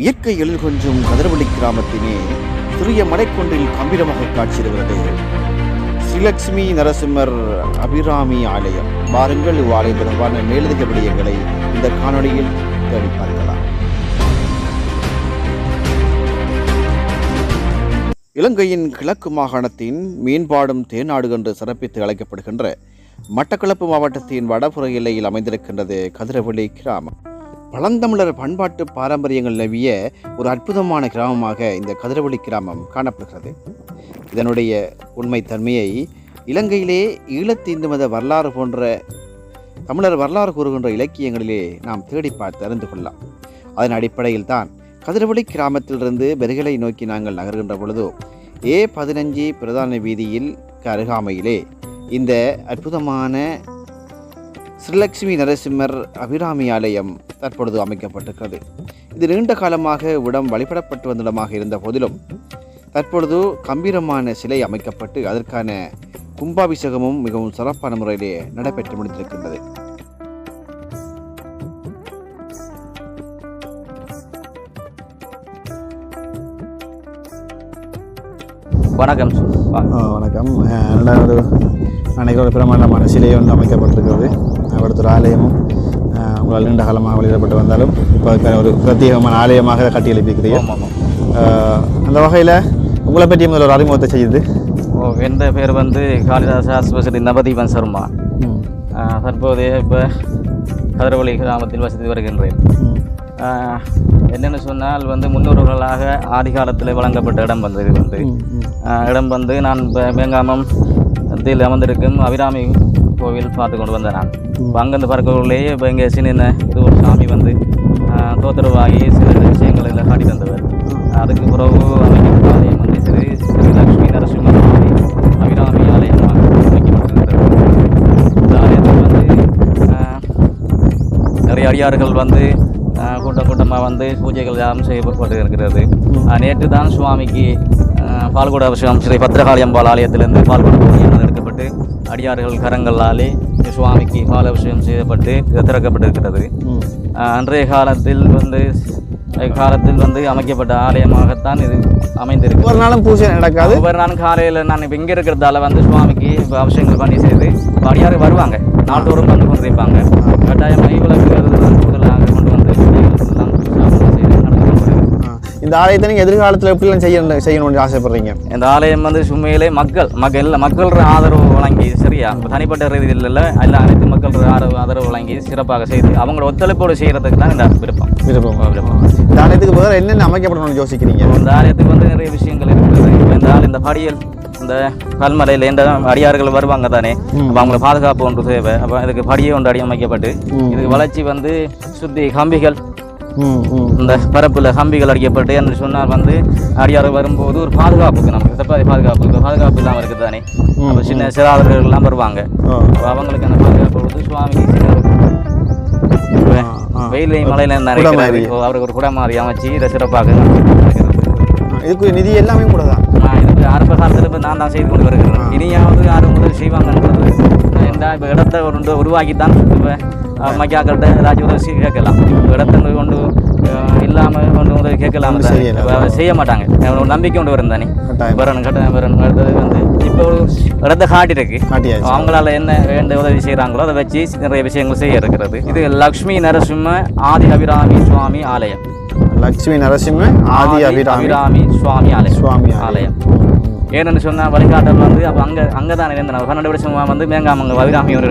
இயற்கை எழில் கொஞ்சம் கதிரவள்ளி கிராமத்தினே சிறிய மலைக்கொன்றில் கம்பீரமாக காட்சியிடுகிறது. ஸ்ரீலட்சுமி நரசிம்மர் அபிராமி ஆலயம். வாருங்கள் இவ்வாலயம் தொடர்பான மேலதிக விடயங்களை இந்த காணொளியில் தேடி பார்க்கலாம். இலங்கையின் கிழக்கு மாகாணத்தின் மீன்பாடும் தேநாடு என்று சிறப்பித்து அழைக்கப்படுகின்ற மட்டக்களப்பு மாவட்டத்தின் வடபுற எல்லையில் அமைந்திருக்கின்றது கதிரவள்ளி கிராமம். பழந்தமிழர் பண்பாட்டு பாரம்பரியங்கள் நிலவிய ஒரு அற்புதமான கிராமமாக இந்த கதிரவழி கிராமம் காணப்படுகிறது. இதனுடைய உண்மைத்தன்மையை இலங்கையிலே ஈழத்தீந்து மத வரலாறு போன்ற தமிழர் வரலாறு கூறுகின்ற இலக்கியங்களிலே நாம் தேடி பார்த்து அறிந்து கொள்ளலாம். அதன் அடிப்படையில் தான் கதிரவழி கிராமத்திலிருந்து பெருகலை நோக்கி நாங்கள் நகர்கின்ற பொழுதோ ஏ பதினஞ்சு பிரதான வீதியில் அருகாமையிலே இந்த அற்புதமான ஸ்ரீலட்சுமி நரசிம்மர் அபிராமி ஆலயம் தற்பொழுது அமைக்கப்பட்டிருக்கிறது. இது நீண்ட காலமாக இவ்விடம் வழிபடப்பட்டு வந்த இடமாக இருந்த போதிலும் தற்பொழுது கம்பீரமான சிலை அமைக்கப்பட்டு அதற்கான கும்பாபிஷேகமும் மிகவும் சிறப்பான முறையிலே நடைபெற்று முடிந்திருக்கின்றது. வணக்கம் வணக்கம். அஹ், நல்ல ஒரு பிரமாண்டமான சிலை ஒன்று அமைக்கப்பட்டிருக்கிறது. அடுத்த ஒரு ஆலயமும் உங்களால் நீண்ட காலமாக வெளியிடப்பட்டு வந்தாலும் இப்போ ஒரு பிரத்யேகமான ஆலயமாக கட்டி அஹ், அந்த வகையில் உங்களை பற்றி முதல்ல ஒரு அறிமுகத்தை செய்யுது ஓ எந்த பேர் வந்து காளிதாஸ் ஆஸ்பத்திரி நவதீபன் சர்மா. ஆ, தற்போது இப்போ கதிரவழி கிராமத்தில் வசித்து வருகின்றேன். என்னென்னு சொன்னால் வந்து முன்னோர்களாக ஆதி காலத்தில் வழங்கப்பட்ட இடம் வந்து இது வந்து. இடம் வந்து நான் இப்போ மேங்காமம் இதில் அமர்ந்திருக்கும் அபிராமி கோவில் பார்த்து கொண்டு வந்தேன் நான். இப்போ அங்கேருந்து பார்க்கக்குள்ளேயே இப்போ இங்கே சின்ன இது ஒரு சாமி வந்து தோத்திரவாகி சில விஷயங்கள் எல்லாம் காட்டி தந்தவர் அதுக்கு பிறகு அமைக்கப்பட்ட ஆலயம் வந்து ஸ்ரீ ஸ்ரீ லக்ஷ்மி நரசிம்ம சுவாமி அபிராமி ஆலயமாக அமைக்கப்பட்டிருக்கிறது இந்த ஆலயத்தில் வந்து நிறைய அடியார்கள் வந்து கூட்டம் கூட்டமாக வந்து பூஜைகள் யாரும் செய்யப்பட்டு இருக்கிறது. நேற்று தான் சுவாமிக்கு பால்குட அபிஷேகம் ஸ்ரீ பத்திரகாளி அம்பாள் ஆலயத்திலிருந்து பால்குட பூஜையானது எடுக்கப்பட்டு அடியார்கள் கரங்களாலே சுவாமிக்கு பால் அபிஷேகம் செய்யப்பட்டு திறக்கப்பட்டிருக்கிறது. அன்றைய காலத்தில் வந்து காலத்தில் வந்து அமைக்கப்பட்ட ஆலயமாகத்தான் இது அமைந்திருக்கு ஒரு நாளும் பூஜை நடக்காது. ஒவ்வொரு நாளும் காலையில் நான் இப்போ இங்கே இருக்கிறதால வந்து சுவாமிக்கு இப்போ அபிஷேகங்கள் பண்ணி செய்து இப்போ அடியார் வருவாங்க. நாள்தோறும் வந்து கொண்டிருப்பாங்க. கட்டாயம் மை விளக்கு அதுதான் கூடுதலாக கொண்டு வந்து எல்லாம் சாப்பிட்டு செய்து நடந்து கொண்டிருக்கிறது. ஆ, இந்த ஆலயத்தை நீங்கள் எதிர்காலத்தில் எப்படிலாம் செய்யணும் செய்யணும்னு ஆசைப்படுறீங்க? இந்த ஆலயம் வந்து உண்மையிலே மக்கள் மக்கள் இல்லை மக்கள் ஆதரவு வழங்கி சரியா? தனிப்பட்ட ரீதியில் இல்லை எல்லா அனைத்து மக்கள் ஆதரவு ஆதரவு வழங்கி சிறப்பாக செய்து அவங்களோட ஒத்துழைப்போடு செய்கிறதுக்கு தான் இந்த விருப்பம். விருப்பம். விருப்பம். இந்த ஆலயத்துக்கு பதிலாக என்னென்ன அமைக்கப்படணும்னு யோசிக்கிறீங்க? இந்த ஆலயத்துக்கு வந்து நிறைய விஷயங்கள் இருக்குது. இந்த இந்த படியல் இந்த கல்மலையில் இந்த அடியார்கள் வருவாங்க தானே? அப்போ அவங்கள பாதுகாப்பு ஒன்று தேவை. அப்போ இதுக்கு படியே ஒன்று அடி அமைக்கப்பட்டு இதுக்கு வளர்ச்சி வந்து சுத்தி கம்பிகள் இந்த பரப்பில் கம்பிகள் அடிக்கப்பட்டு என்று சொன்னால் வந்து அடியார் வரும்போது ஒரு பாதுகாப்புக்கு நமக்கு தப்பாதி பாதுகாப்பு இப்போ பாதுகாப்பு இல்லாமல் இருக்குது தானே அப்போ சின்ன சிறாதர்கள் எல்லாம் வருவாங்க அவங்களுக்கு அந்த பாதுகாப்பு கொடுத்து சுவாமிக்கு நினைக்கிறாரு மாதிரி. இப்போ அவருக்கு ஒரு குடம் மாதிரி அமைச்சு இதை சிறப்பாக இதுக்கு நிதி எல்லாமே கூட தான் நான் இதுக்கு ஆரம்ப காலத்தில் இப்போ நான் தான் செய்து கொண்டு வருகிறேன். இனியாவது யாரும் முதல் செய்வாங்கன்றது ஏன்டா இப்போ இடத்த உருவாக்கி தான் இப்போ மக்கியாக்கள்கிட்ட ஏதாச்சும் உதவி கேட்கலாம் இப்போ இடத்த வந்து கொண்டு இல்லாமல் கொண்டு உதவி கேட்கலாம் செய்ய மாட்டாங்க ஒரு நம்பிக்கை கொண்டு வரும் தானே வரணும் கட்டாயம் வரணும் அடுத்தது வந்து இப்போ ஒரு இடத்த காட்டிருக்கு அவங்களால என்ன வேண்ட உதவி செய்கிறாங்களோ அதை வச்சு நிறைய விஷயங்கள் செய்ய இருக்கிறது இது லக்ஷ்மி நரசிம்ம ஆதி அபிராமி சுவாமி ஆலயம் லட்சுமி நரசிம்ம ஆதி அபிராமி அபிராமி சுவாமி ஆலயம் சுவாமி ஆலயம் ஏன்னு சொன்னால் வழிகாட்டல் வந்து அப்போ அங்கே அங்கே தான் இருந்தேன் கன்னட விட வந்து மேங்காமங்க அபிராமி ஒரு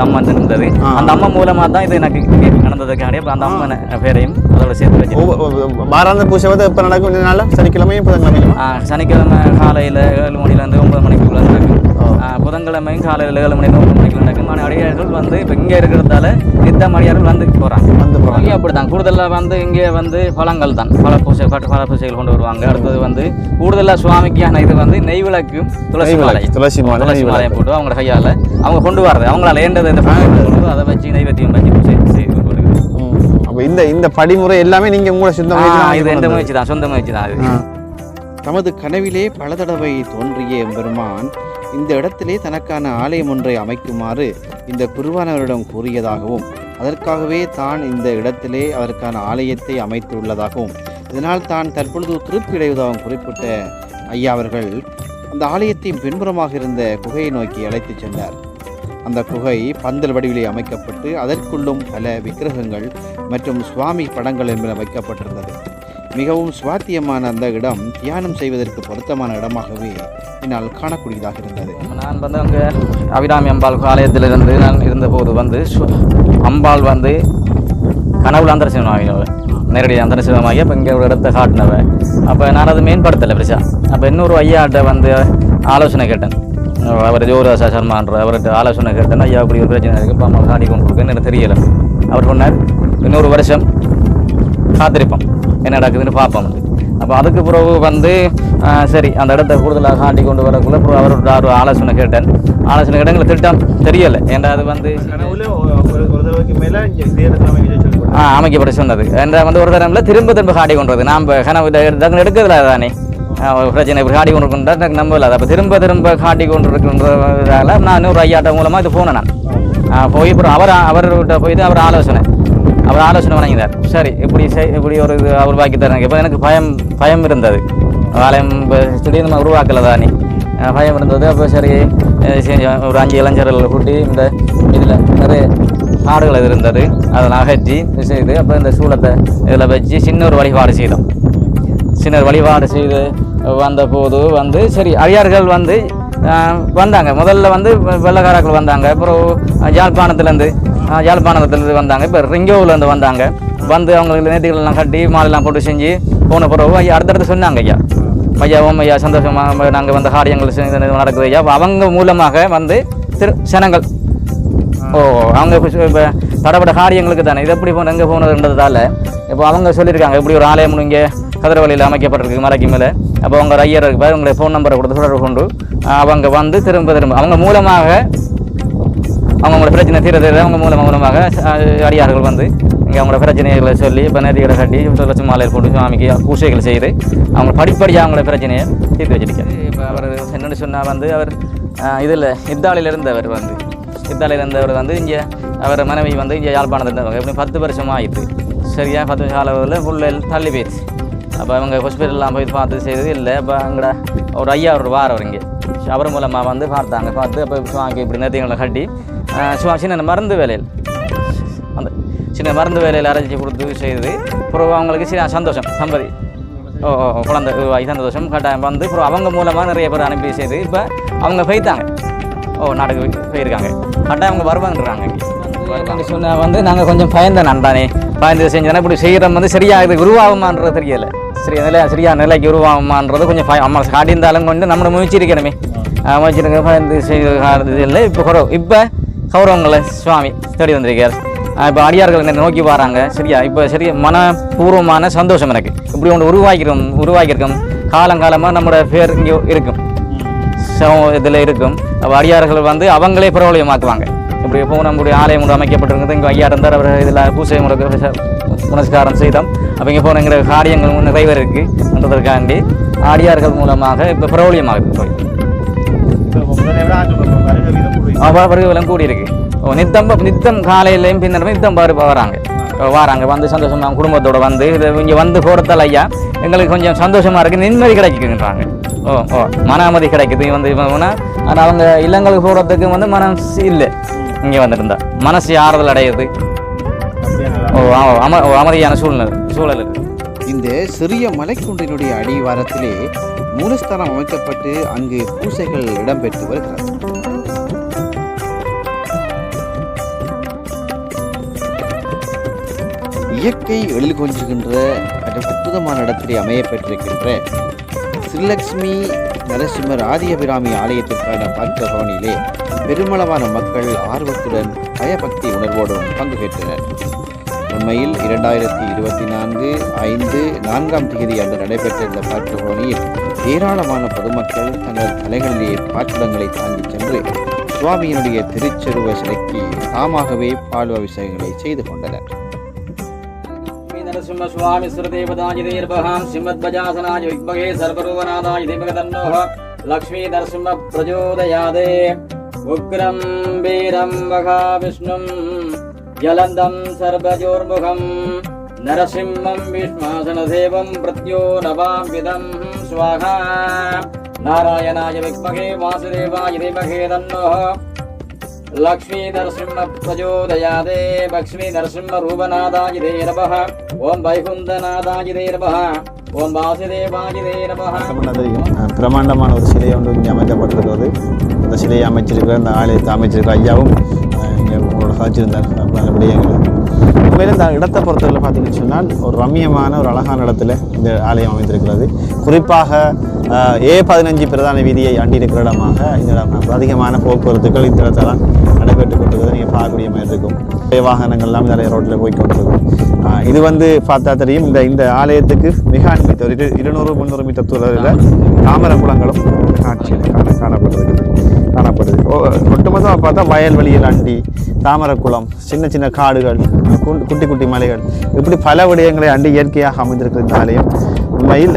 அம்மா வந்து இருந்தது. அந்த அம்மா மூலமாக தான் இது எனக்கு நடந்ததுக்காண்டி அப்போ அந்த அம்மா பேரையும் அதோட சேர்த்து வச்சு வாராந்த பூஜை வந்து எப்போ நடக்கும்? இந்த நாளில்? சனிக்கிழமையும் புதன்கிழமையும்? சனிக்கிழமை காலையில் ஏழு மணிலேருந்து ஒன்பது மணிக்குள்ள நடக்கும். புதன்கிழமையும் காலையில் ஏழு மணிலேருந்து ஒன்பது மணிக்குள்ள நடக்கும். ஆனால் அடியார்கள் வந்து இப்போ இங்கே இருக்கிறதால நித்தம் அடியார்கள் வந்து போகிறாங்க வந்து போகிறாங்க இங்கே அப்படித்தான். கூடுதலாக வந்து இங்கே வந்து பழங்கள் தான். பழ பூசை பட்டு பழ பூசைகள் கொண்டு வருவாங்க. அடுத்தது வந்து கூடுதலாக சுவாமிக்கான இது வந்து நெய் விளக்கும் துளசி மாலை. துளசி மாலை துளசி மாலையை போட்டு அவங்களோட கையால் அவங்க கொண்டு வரது அவங்களால ஏண்டது இந்த அதை வச்சு நைவேத்தியம் வச்சு பூசை அப்போ இந்த இந்த படிமுறை எல்லாமே நீங்கள் உங்களோட சொந்த இது எந்த முயற்சி தான் சொந்த முயற்சி தான் அது. தமது கனவிலே பல தடவை தோன்றிய எம்பெருமான் இந்த இடத்திலே தனக்கான ஆலயம் ஒன்றை அமைக்குமாறு இந்த குருவானவரிடம் கூறியதாகவும் அதற்காகவே தான் இந்த இடத்திலே அதற்கான ஆலயத்தை அமைத்துள்ளதாகவும் இதனால் தான் தற்பொழுது திருப்தி அடைவதாகவும் குறிப்பிட்ட ஐயா அவர்கள் அந்த ஆலயத்தின் பின்புறமாக இருந்த குகையை நோக்கி அழைத்துச் சென்றார். அந்த குகை பந்தல் வடிவிலே அமைக்கப்பட்டு அதற்குள்ளும் பல விக்கிரகங்கள் மற்றும் சுவாமி படங்கள் என்பன வைக்கப்பட்டிருந்தது. மிகவும் சுவாத்தியமான அந்த இடம் தியானம் செய்வதற்கு பொருத்தமான இடமாகவே என்னால் காணக்கூடியதாக இருந்தது. நான் வந்து அங்கே அபிராமி அம்பாள் ஆலயத்திலிருந்து நான் இருந்தபோது வந்து அம்பாள் வந்து கனவுல அந்தரசிவம் நேரடியாக நேரடி அந்தரசிவமாகி அப்போ இங்கே ஒரு இடத்த காட்டினவ. அப்போ நான் அதை மேம்படுத்தலை பெருசா. அப்போ இன்னொரு ஐயாட்ட வந்து ஆலோசனை கேட்டேன். அவர் ஜோராசா சர்மான்ற அவர்கிட்ட ஆலோசனை கேட்டேன். ஐயா அப்படி ஒரு பிரச்சனை இருக்குது இப்போ அம்மா காட்டி கொண்டு எனக்கு தெரியலை. அவர் சொன்னார் இன்னொரு வருஷம் காத்திருப்போம். என்ன நடக்குதுன்னு பார்ப்போம். அப்போ அதுக்கு பிறகு வந்து சரி அந்த இடத்த கூடுதலாக காட்டி கொண்டு வரக்குள்ள அவரோட ஒரு ஆலோசனை கேட்டேன். ஆலோசனை கேட்டேன் எங்களுக்கு திட்டம் தெரியலை. ஏன்டா அது வந்து ஒரு ஒரு ஆ அமைக்கப்பட சொன்னது. என்ற வந்து ஒரு தரம்ல திரும்ப திரும்ப காட்டி கொண்டு நாம் கனவு டக்குனு எடுக்கிறதுல தானே ஒரு பிரச்சனை இப்போ காட்டி கொண்டு இருக்கா எனக்கு நம்பல அப்போ திரும்ப திரும்ப காட்டி கொண்டு இருக்கின்றதால நான் இன்னொரு ஐயாட்ட மூலமாக இது போனேன் நான். போய் அப்புறம் அவர் அவர்கிட்ட போய் அவர் ஆலோசனை. அவர் ஆலோசனை வணங்கினார் சரி இப்படி செய் இப்படி ஒரு இது அவர் வாக்கி தரேன் இப்போ எனக்கு பயம் பயம் இருந்தது. ஆலயம் இப்போ திடீர்னு நம்ம உருவாக்கலை தானே பயம் இருந்தது. அப்போ சரி செஞ்சோம் ஒரு அஞ்சு இளைஞர்கள் கூட்டி இந்த இதில் நிறைய ஆடுகள் இது இருந்தது. அதெல்லாம் அகற்றி செய்து அப்போ இந்த சூளத்தை இதில் வச்சு சின்ன ஒரு வழிபாடு செய்தோம். சின்ன ஒரு வழிபாடு செய்து வந்த போது வந்து சரி அழியார்கள் வந்து வந்தாங்க. முதல்ல வந்து வெள்ளக்காரர்கள் வெள்ளைக்காரர்கள் வந்தாங்க. அப்புறம் யாழ்ப்பாணத்துலேருந்து யாழ்ப்பாணத்துலேருந்து வந்தாங்க. இப்போ ரிங்கோவிலேருந்து வந்தாங்க. வந்து அவங்களுக்கு நேர்த்திகள் எல்லாம் கட்டி மாலையெல்லாம் போட்டு செஞ்சு போன பிறகு ஐயா அடுத்தடுத்து சொன்னாங்க ஐயா. ஐயா ஓம் ஐயா சந்தோஷமாக நாங்கள் வந்து காரியங்கள் நடக்குது ஐயா. அவங்க மூலமாக வந்து திரு சனங்கள். ஓ அவங்க இப்போ தடப்பட காரியங்களுக்கு தானே. இது எப்படி போன எங்கே போனதுன்றதால இப்போ அவங்க சொல்லியிருக்காங்க. இப்படி ஒரு ஆலயம் இங்கே கதிரவழியில் அமைக்கப்பட்டிருக்கு மலைக்கு மேலே. அப்போ அவங்க ஐயர் இருக்கு உங்களுடைய ஃபோன் நம்பரை கொடுத்து தொடர்பு கொண்டு அவங்க வந்து திரும்ப திரும்ப அவங்க மூலமாக அவங்களோட பிரச்சனை தீரது அவங்க மூலம் மூலமாக அடியார்கள் வந்து இங்கே அவங்களோட பிரச்சனைகளை சொல்லி இப்போ நேர்த்திகளை கட்டி லட்ச மாலையில் போட்டு சுவாமிக்கு பூசைகள் செய்து அவங்க படிப்படியாக அவங்களோட பிரச்சனையை தீர்த்து வச்சிருக்காரு இப்போ அவர் என்னென்னு சொன்னால் வந்து அவர் இதில் இத்தாலியில் இருந்தவர் வந்து. இத்தாலியில் இருந்தவர் வந்து இங்கே அவர் மனைவி வந்து இங்கே யாழ்ப்பாணத்தில் இருந்தவங்க. எப்படி பத்து வருஷமாக ஆயிடுது சரியாக பத்து வருஷம் அளவில் உள்ள தள்ளி போயிடுச்சு அப்போ அவங்க ஹாஸ்பிட்டல்லாம் போய் பார்த்து செய்தது இல்லை. அப்போ அங்கட ஒரு ஐயா ஒரு வாரம் இங்கே. அவர் மூலமாக வந்து பார்த்தாங்க. பார்த்து அப்போ சுவாமிக்கு இப்படி நேர்த்திகளை கட்டி ஆஹ் சின்ன மருந்து வேலையில். அந்த சின்ன மருந்து வேலையில் அரைஞ்சி கொடுத்து செய்து அப்புறம் அவங்களுக்கு சின்ன சந்தோஷம் சம்பதி. ஓ ஓ குழந்தை சந்தோஷம். கட்டாயம் வந்து அப்புறம் அவங்க மூலமாக நிறைய பேர் அனுப்பி செய்து இப்போ அவங்க போய்த்தாங்க ஓ நாட்டுக்கு போயிருக்காங்க. கட்டாயம் அவங்க வருவாங்கன்றாங்க. இங்கே சொன்னால் வந்து நாங்கள் கொஞ்சம் பயந்தேன் நண்டானே பயந்து செஞ்சோன்னா இப்படி செய்கிறோம் வந்து சரியாக இது உருவாகுமான்றது தெரியல. சரி நிலை சரியா நிலைக்கு உருவாகுமான்றது கொஞ்சம் பயம் அம்மா காட்டியிருந்தாலும் கொஞ்சம் நம்மளை முயற்சி இருக்கணுமே. முயற்சி இருக்க பயந்து செய்ய இல்லை இப்போ குறவு இப்போ கௌரவங்களை சுவாமி தேடி வந்திருக்கார். இப்போ அடியார்கள் என்னை நோக்கி வராங்க? சரியா? இப்போ சரியா மனப்பூர்வமான சந்தோஷம் எனக்கு. இப்படி ஒன்று உருவாக்கிறோம் உருவாக்கியிருக்கோம் காலங்காலமாக நம்மளோட பேர் இங்கே இருக்கும். இதில் இருக்கும். அப்போ அடியார்கள் வந்து அவங்களே பிரபலியமாக்குவாங்க இப்படி எப்போ நம்முடைய ஆலயம் ஒன்று அமைக்கப்பட்டிருக்கிறது இங்கே ஐயா இருந்தார் அவர் இதில் பூசை முறை புனஸ்காரம் செய்தோம் அப்போ இங்கே போன காரியங்கள் நிறைவேறிருக்கு என்றதற்காண்டி அடியார்கள் மூலமாக இப்போ பிரபலியமாகுது. கோயில் வருக வீதம் கூடி இருக்கு ஓ நித்தம் நித்தம் காலையிலையும் பின்னரும் நித்தம் பாரு வராங்க. வராங்க. வந்து சந்தோஷமா குடும்பத்தோட வந்து இது இங்கே வந்து போகிறதால ஐயா எங்களுக்கு கொஞ்சம் சந்தோஷமா இருக்கு. நிம்மதி கிடைக்குன்றாங்க ஓ ஓ மன அமைதி கிடைக்குது. இங்க வந்து ஆனால் அவங்க இல்லங்களுக்கு போகிறதுக்கு வந்து மனசு இல்லை. இங்கே வந்துருந்தா. மனசு ஆறுதல் அடையுது. ஓ அம ஓ, அமைதியான சூழ்நிலை சூழல் இருக்கு இந்த சிறிய மலைக்குன்றினுடைய அடிவாரத்திலே மூலஸ்தானம் அமைக்கப்பட்டு அங்கு பூசைகள் இடம்பெற்று வருகிறது. இயற்கை எழில் கொஞ்சுகின்ற அற்புதமான அற்புதமான அமைய அமையப்பெற்றிருக்கின்ற ஸ்ரீலக்ஷ்மி நரசிம்மர் ஆதியபிராமி ஆலயத்திற்கான பார்க்க பவனிலே பெருமளவான மக்கள் ஆர்வத்துடன் பயபக்தி உணர்வோடும் பங்கு பெற்றனர். உண்மையில் இரண்டாயிரத்தி இருபத்தி நான்கு ஐந்து நான்காம் தேதி அன்று நடைபெற்ற இந்த பார்க்கபவனியில் ஏராளமான பொதுமக்கள் தங்கள் தலைகளிலே பாத்திரங்களை தாங்கிச் சென்று சுவாமியினுடைய திருச்செருவ சிலைக்கு தாமாகவே பால் அபிஷேகங்களை செய்து கொண்டனர். नरसिंहस्वामि सुरदेवताय देर्भहां सिंहद्वजासनाय विद्महे सर्वरूपनादाय धीमगतन्नोः लक्ष्मी नरसिंह प्रचोदयादे उग्रं वीरं महाविष्णुं ज्वलन्दं सर्वजोर्मुखं नरसिंहं विष्मासनदेवं प्रत्यो नवाम्बिदं स्वाहा नारायणाय विद्महे वासुदेवाय धीमहे तन्नोः లక్ష్మీ నరసింహ ప్రచోదయాదే లక్ష్మీ నరసింహ రూపనాదాజిదే నమ ఓం వైకుంఠనాదాజిదే నమ ఓం వాసుదేవాజిదే నమ பிரமாண்டமான ஒரு சிலை ஒன்று இங்கே அமைக்கப்பட்டிருக்கிறது அந்த சிலையை அமைச்சிருக்கிற அந்த ஆலயத்தை அமைச்சிருக்க ஐயாவும் இங்கே உங்களோட சாட்சியிருந்தார் நல்லபடியாக எங்களுக்கு உண்மையில் இந்த இடத்தை பொறுத்தவரை பார்த்தீங்கன்னு சொன்னால் ஒரு ரம்மியமான ஒரு அழகான இடத்துல இந்த ஆலயம் அமைந்திருக்கிறது குறிப்பாக ஏ பதினஞ்சு பிரதான வீதியை அண்டிருக்கிற இடமாக இந்த அதிகமான போக்குவரத்துக்கள் இந்த இடத்தெல்லாம் நடைபெற்று கொண்டிருக்கிறது நீங்கள் பார்க்கக்கூடிய மாதிரி இருக்கும். நிறைய வாகனங்கள்லாம் நிறைய ரோட்டில் போய் கொண்டிருக்கும். இது வந்து பார்த்தா தெரியும். இந்த இந்த ஆலயத்துக்கு மிக அண்மைத்த ஒரு இருநூறு முந்நூறு மீட்டர் தூரத்தில் தாமர குளங்களும் காட்சியில் காண காணப்படுகிறது. காணப்படுது ஒட்டுமொத்தமாக பார்த்தா வயல்வெளியில் அண்டி தாமரக்குளம் சின்ன சின்ன காடுகள் குட்டி குட்டி மலைகள். இப்படி பல விடயங்களை அண்டி இயற்கையாக அமைந்திருக்கிற இந்த ஆலயம். உண்மையில்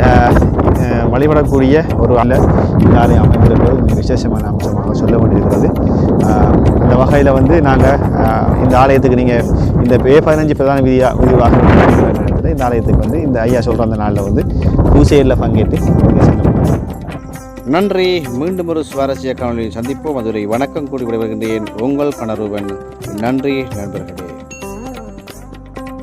வழிபடக்கூடிய ஒரு அல்ல இந்த ஆலயம் அமைந்திருக்கிறது விசேஷமான அம்சமாக சொல்ல வேண்டியிருக்கிறது. இந்த வகையில் வந்து நாங்கள் இந்த ஆலயத்துக்கு நீங்கள் இந்த பே பதினஞ்சு பிரதான விதியாக விரிவாக இந்த ஆலயத்துக்கு வந்து இந்த ஐயா சொல்கிற அந்த நாளில் வந்து பூசையில் பங்கேற்று நன்றி. மீண்டும் ஒரு சுவாரஸ்ய காணொலியில் சந்திப்போம். மதுரை வணக்கம் கூடி விடைபெறுகின்றேன் உங்கள் கணருவன் நன்றி நண்பர்களே.